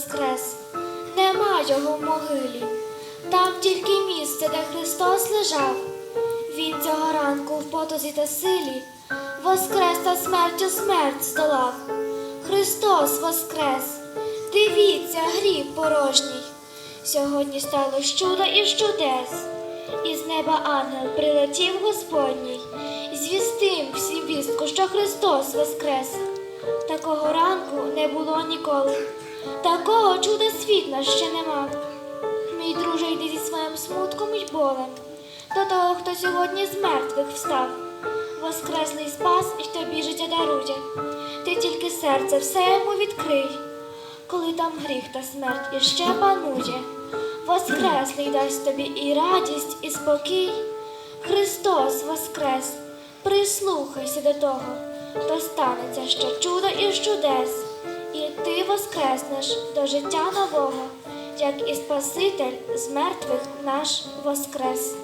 воскрес, нема його в могилі, там тільки місце, де Христос лежав. Він цього ранку в потозі та силі воскрес та смертю смерть здолав. Христос воскрес, дивіться, гріб порожній. Сьогодні стало чудо і чудес. Із неба ангел прилетів Господній, звістив всім вістку, що Христос воскрес. Такого ранку не було ніколи, такого чуда світла ще нема. Мій друже, йди зі своїм смутком і болем до того, хто сьогодні з мертвих встав. Воскреслий спас і тобі життя дарує. Ти тільки серце все йому відкрий, коли там гріх та смерть іще панує. Воскреслий дасть тобі і радість, і спокій. Христос воскрес, прислухайся до того, то станеться ще чудо і чудес, і ти воскреснеш до життя нового, як і Спаситель з мертвих наш воскрес.